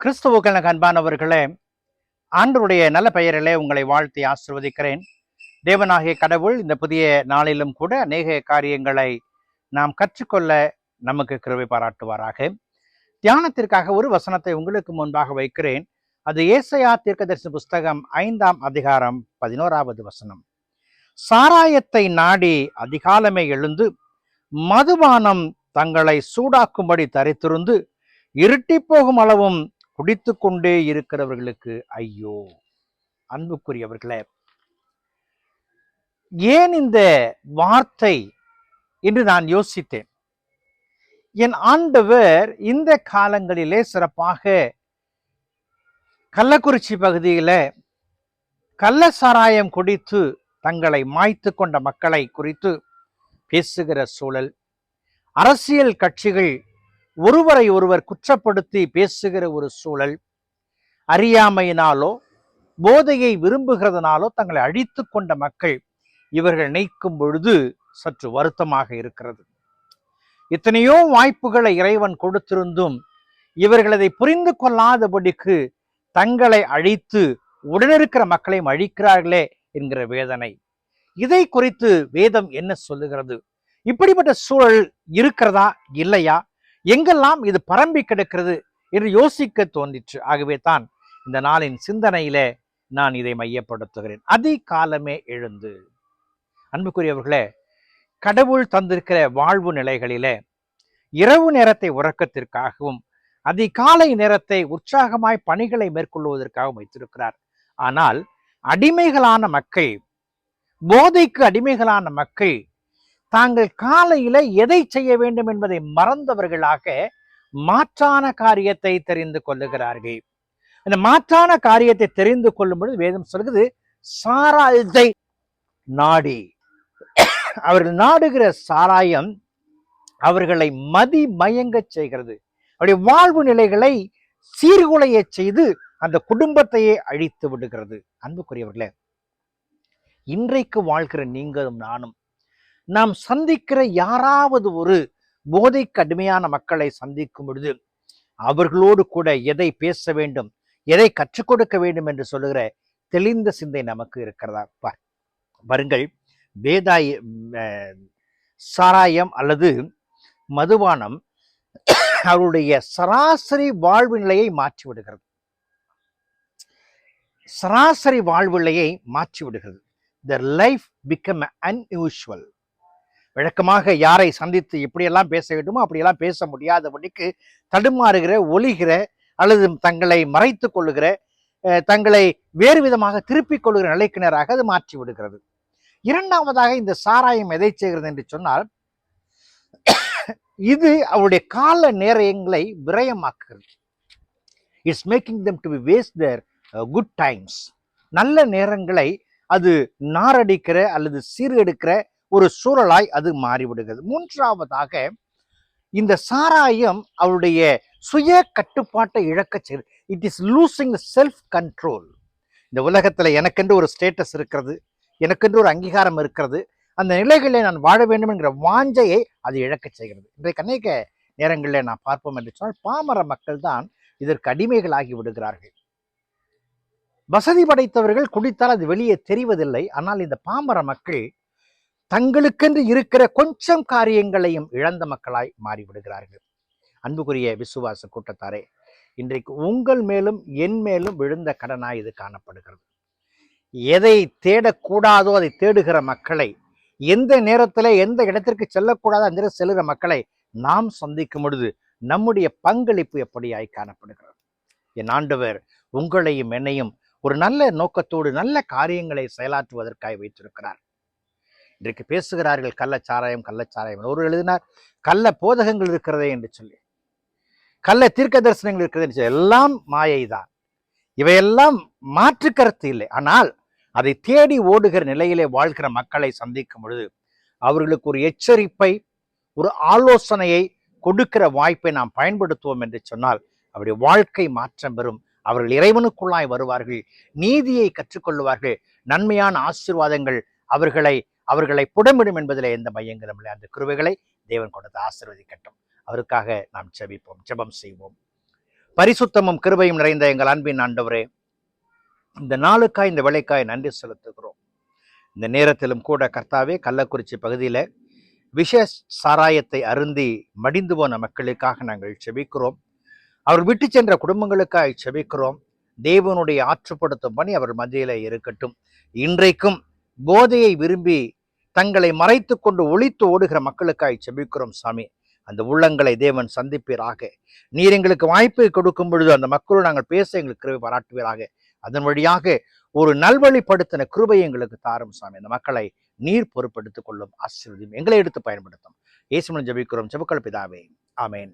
கிறிஸ்துவுக்கள் அன்பானவர்களே ஆண்டருடைய நல்ல பெயரிலே உங்களை வாழ்த்தி ஆசிர்வதிக்கிறேன். தேவனாகிய கடவுள் இந்த புதிய நாளிலும் கூட அநேக காரியங்களை நாம் கற்றுக்கொள்ள நமக்கு கிருவை பாராட்டுவாராக. தியானத்திற்காக ஒரு வசனத்தை உங்களுக்கு முன்பாக வைக்கிறேன். அது ஏசையா தீர்க்கதரிசி புஸ்தகம் ஐந்தாம் அதிகாரம் பதினோராவது வசனம். சாராயத்தை நாடி அதிகாலமே எழுந்து மதுபானம் தங்களை சூடாக்கும்படி தரித்திருந்து இருட்டி போகும் அளவும் குடித்து கொண்டே இருக்கிறவர்களுக்கு ஐயோ. அன்புக்குரியவர்களே ஏன் இந்த வார்த்தை என்று நான் யோசித்தேன். என் ஆண்டவர் இந்த காலங்களிலே சிறப்பாக கள்ளக்குறிச்சி பகுதியில கள்ள சாராயம் குடித்து தங்களை மாய்த்து கொண்ட மக்களை குறித்து பேசுகிற சூழல் அரசியல் கட்சிகள் ஒருவரை ஒருவர் குற்றப்படுத்தி பேசுகிற ஒரு சூழல் அறியாமையினாலோ போதையை விரும்புகிறதுனாலோ தங்களை அழித்து கொண்ட மக்கள் இவர்கள் நினைக்கும் பொழுது சற்று வருத்தமாக இருக்கிறது. எத்தனையோ வாய்ப்புகளை இறைவன் கொடுத்திருந்தும் இவர்கள் அதை புரிந்து கொள்ளாதபடிக்கு தங்களை அழித்து உடனிருக்கிற மக்களையும் அழிக்கிறார்களே என்கிற வேதனை. இதை குறித்து வேதம் என்ன சொல்லுகிறது? இப்படிப்பட்ட சூழல் இருக்கிறதா? இல்லையா? எங்கெல்லாம் இது பரம்பி கிடக்கிறது என்று யோசிக்க தோன்றிற்று. ஆகவே தான் இந்த நாளின் சிந்தனையிலே நான் இதை மையப்படுத்துகிறேன். அதிகாலமே எழுந்து. அன்புக்குரியவர்களே கடவுள் தந்திருக்கிற வாழ்வு நிலைகளிலே இரவு நேரத்தை உறக்கத்திற்காகவும் அதிகாலை நேரத்தை உற்சாகமாய் பணிகளை மேற்கொள்வதற்காகவும் வைத்திருக்கிறார். ஆனால் அடிமைகளான மக்கள் போதைக்கு அடிமைகளான மக்கள் தாங்கள் காலையில எதை செய்ய வேண்டும் என்பதை மறந்தவர்களாக மாற்றான காரியத்தை தெரிந்து கொள்ளுகிறார்கள். இந்த மாற்றான காரியத்தை தெரிந்து கொள்ளும் பொழுது வேதம் சொல்கிறது சாராயத்தை நாடி. அவர்கள் நாடுகிற சாராயம் அவர்களை மதி மயங்க செய்கிறது. அவருடைய வாழ்வு நிலைகளை சீர்குலைய செய்து அந்த குடும்பத்தையே அழித்து விடுகிறது. அன்புக்குரியவர்களே இன்றைக்கு வாழ்கிற நீங்களும் நானும் நாம் சந்திக்கிற யாராவது ஒரு போதை கடுமையான மக்களை சந்திக்கும் பொழுது அவர்களோடு கூட எதை பேச வேண்டும் எதை கற்றுக் கொடுக்க வேண்டும் என்று சொல்லுகிற தெளிந்த சிந்தை நமக்கு இருக்கிறதா? பார் வருங்கள் வேதாய சாராயம் அல்லது மதுபானம் அவருடைய சராசரி வாழ்வு நிலையை மாற்றி விடுகிறது சராசரி வாழ்வு நிலையை மாற்றி விடுகிறது த லைஃப் பிகம் அன்யூஷுவல் வழக்கமாக யாரை சந்தித்து எப்படியெல்லாம் பேச வேண்டுமோ அப்படியெல்லாம் பேச முடியாதபடிக்கு தடுமாறுகிற ஒழிகிற அல்லது தங்களை மறைத்து கொள்ளுகிற தங்களை வேறு விதமாக திருப்பிக் கொள்ளுகிற நிலைக்கினராக அது மாற்றி விடுகிறது. இரண்டாவதாக இந்த சாராயம் எதை செய்கிறது என்று சொன்னால் இது அவருடைய கால நேரங்களை விரயமாக்குகிறது. It's making them to be waste their good times நல்ல நேரங்களை அது நாரடிக்கிற அல்லது சீரெடுக்கிற ஒரு சூழலாய் அது மாறிவிடுகிறது. மூன்றாவதாக இந்த சாராயம் அவருடைய சுய கட்டுப்பாட்டை இழக்க செய்து it is losing self control இந்த உலகத்தில் எனக்கென்று ஒரு ஸ்டேட்டஸ் இருக்கிறது எனக்கென்று ஒரு அங்கீகாரம் இருக்கிறது அந்த நிலைகளில் நான் வாழ வேண்டும் என்கிற வாஞ்சையை அது இழக்க செய்கிறது. இன்றைக்கு அநேக நேரங்களில் நான் பார்ப்போம் என்று சொன்னால் பாமர மக்கள் தான் இதற்கு அடிமைகளாகி விடுகிறார்கள். வசதி படைத்தவர்கள் குடித்தால் அது வெளியே தெரிவதில்லை ஆனால் இந்த பாமர மக்கள் தங்களுக்கென்று இருக்கிற கொஞ்சம் காரியங்களையும் இழந்த மக்களாய் மாறிவிடுகிறார்கள். அன்புக்குரிய விசுவாச கூட்டத்தாரே இன்றைக்கு உங்கள் மேலும் என் மேலும் விழுந்த கடனாய் இது காணப்படுகிறது. எதை தேடக்கூடாதோ அதை தேடுகிற மக்களை எந்த நேரத்தில் எந்த இடத்திற்கு செல்லக்கூடாதோ அந்த செல்லுகிற மக்களை நாம் சந்திக்கும் பொழுது நம்முடைய பங்களிப்பு எப்படியாய் காணப்படுகிறது? என் ஆண்டவர் உங்களையும் என்னையும் ஒரு நல்ல நோக்கத்தோடு நல்ல காரியங்களை செயலாற்றுவதற்காக வைத்திருக்கிறார். இன்றைக்கு பேசுகிறார்கள் கள்ளச்சாராயம் கள்ளச்சாராயம் ஒரு எழுதினார் கள்ள போதகங்கள் இருக்கிறதே என்று சொல்லி. கள்ள தீர்க்க தரிசனங்கள் இருக்கிறது என்று சொல்லி. எல்லாம் மாயைதான் இவையெல்லாம் மாற்று கருத்து இல்லை. ஆனால் அதை தேடி ஓடுகிற நிலையிலே வாழ்கிற மக்களை சந்திக்கும் பொழுது அவர்களுக்கு ஒரு எச்சரிப்பை ஒரு ஆலோசனையை கொடுக்கிற வாய்ப்பை நாம் பயன்படுத்துவோம் என்று சொன்னால் அவருடைய வாழ்க்கை மாற்றம் பெறும். அவர்கள் இறைவனுக்குள்ளாய் வருவார்கள் நீதியை கற்றுக்கொள்வார்கள் நன்மையான ஆசீர்வாதங்கள் அவர்களை அவர்களை புடமிடும் என்பதில் எந்த மையங்களும் இல்லை. அந்த கிருவைகளை தேவன் கொண்டது ஆசிர்வதிக்கட்டும். அவருக்காக நாம் செபிப்போம் ஜெபம் செய்வோம். பரிசுத்தமும் கிருபையும் நிறைந்த எங்கள் அன்பின் ஆண்டவரே இந்த நாளுக்காய் இந்த வேலைக்காய் நன்றி செலுத்துகிறோம். இந்த நேரத்திலும் கூட கர்த்தாவே கள்ளக்குறிச்சி பகுதியில் விஷ சாராயத்தை அருந்தி மடிந்து போன மக்களுக்காக நாங்கள் செபிக்கிறோம் அவர் விட்டு சென்ற குடும்பங்களுக்காக செபிக்கிறோம் தேவனுடைய ஆற்றுப்படுத்தும் பணி அவர் மத்தியில் இருக்கட்டும். இன்றைக்கும் போதையை விரும்பி தங்களை மறைத்து கொண்டு ஒழித்து ஓடுகிற மக்களுக்காய் செபிக்கிறோம் சாமி. அந்த உள்ளங்களை தேவன் சந்திப்பீராக. நீர் எங்களுக்கு வாய்ப்பை கொடுக்கும் பொழுது அந்த மக்களோடு நாங்கள் பேச எங்களுக்கு கிருபை பாராட்டுவீராக. அதன் வழியாக ஒரு நல்வழிப்படுத்தின கிருபை எங்களுக்கு தாரும் சாமி. அந்த மக்களை நீர் பொறுப்படுத்திக் கொள்ளும் ஆசீர்வதியும் எங்களை எடுத்து பயன்படுத்தும். இயேசுமன் ஜபிக்கிறோம். செபுக்கள் பிதாவே. ஆமேன்.